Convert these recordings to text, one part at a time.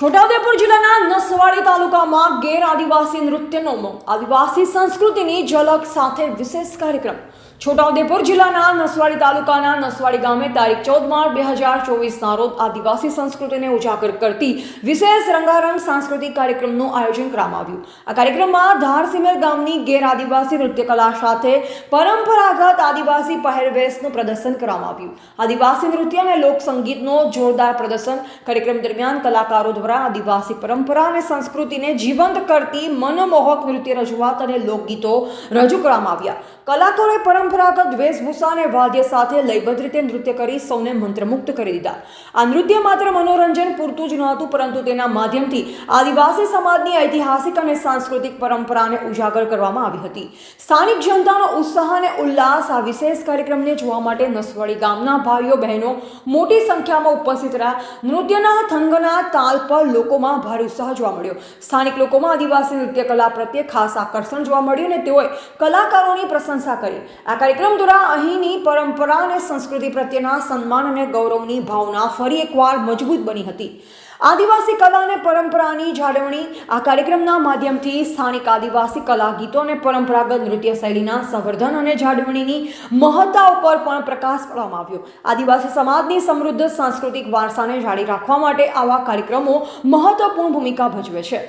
છોટાઉદેપુર જિલ્લાના નસવાડી તાલુકામાં ગેર આદિવાસી નૃત્યનો આદિવાસી સંસ્કૃતિની ઝલક સાથે વિશેષ કાર્યક્રમ. છોટાઉદેપુર જિલ્લાના નસવાડી તાલુકાના નસવાડી ગામે તારીખ ચૌદ માર્ચ બે હજાર ચોવીસના રોજ આદિવાસી સંસ્કૃતિને ઉજાગર કરતી વિશેષ રંગારંગ સાંસ્કૃતિક કાર્યક્રમનું આયોજન કરવામાં આવ્યું. આ કાર્યક્રમમાં ધારસિમેર ગામની ગેર આદિવાસી નૃત્ય કલા સાથે પરંપરાગત આદિવાસી પહેરવેશનું પ્રદર્શન કરવામાં આવ્યું. આદિવાસી નૃત્ય અને લોક સંગીતનો જોરદાર પ્રદર્શન કાર્યક્રમ દરમિયાન કલાકારો દ્વારા આદિવાસી પરંપરા અને સંસ્કૃતિને જીવંત કરતી મનમોહક નૃત્ય રજૂઆત અને લોકગીતો રજૂ કરવામાં આવ્યા. કલાકારોએ પરંપરાગત વેશભૂષા અને વાદ્ય સાથે લયબદ્ધ રીતે નૃત્ય કરી સૌને મંત્રમુગ્ધ કરી દીધા. આ નૃત્ય માત્ર મનોરંજન પૂરતું જ નહોતું, પરંતુ તેના માધ્યમથી આદિવાસી સમાજની ઐતિહાસિક અને સાંસ્કૃતિક પરંપરાને ઉજાગર કરવામાં આવી હતી. સ્થાનિક જનતાનો ઉત્સાહ અને ઉલ્લાસ આ વિશેષ કાર્યક્રમને જોવા માટે નસવાડી ગામના ભાઈઓ બહેનો મોટી સંખ્યામાં ઉપસ્થિત રહ્યા. નૃત્યના થંગના તાલ પર લોકોમાં ભારે ઉત્સાહ જોવા મળ્યો. સ્થાનિક લોકોમાં આદિવાસી નૃત્ય કલા પ્રત્યે ખાસ આકર્ષણ જોવા મળ્યું અને તેઓએ કલાકારોની પ્રશંસા કરી. આ કાર્યક્રમ દ્વારા અહીંની પરંપરા અને સંસ્કૃતિ પ્રત્યેના સન્માન અને ગૌરવની ભાવના ફરી એકવાર મજબૂત બની હતી. આદિવાસી કલા અને પરંપરાની જાળવણી આ કાર્યક્રમના માધ્યમથી સ્થાનિક આદિવાસી કલા ગીતો અને પરંપરાગત નૃત્ય શૈલીના સંવર્ધન અને જાળવણીની મહત્તા ઉપર પણ પ્રકાશ પાડવામાં આવ્યો. આદિવાસી સમાજની સમૃદ્ધ સાંસ્કૃતિક વારસાને જાળવી રાખવા માટે આવા કાર્યક્રમો મહત્વપૂર્ણ ભૂમિકા ભજવે છે.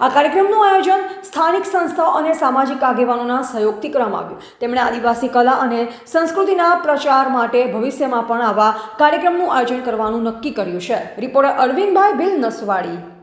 આ કાર્યક્રમનું આયોજન સ્થાનિક સંસ્થાઓ અને સામાજિક આગેવાનોના સહયોગથી કરવામાં આવ્યું. તેમણે આદિવાસી કલા અને સંસ્કૃતિના પ્રચાર માટે ભવિષ્યમાં પણ આવા કાર્યક્રમનું આયોજન કરવાનું નક્કી કર્યું છે. રિપોર્ટર અરવિંદભાઈ બિલ નસવાડી.